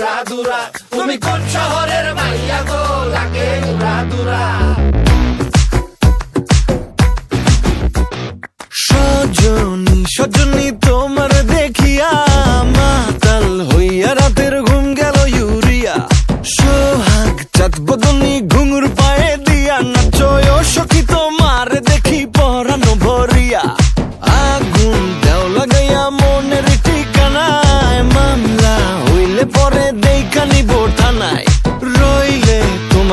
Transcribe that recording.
উড়া দুরা। তুমি কোন শহরের মাইয়া গো? লাগে উড়া সজনী সজনী তোমার দেখিয়া মাতাল হইয়া রাতের ঘুম গেল ইউরিয়া। সোহাগ, চাঁদ বদনী ঘুঙুর পায়ে দিয়া নাচয়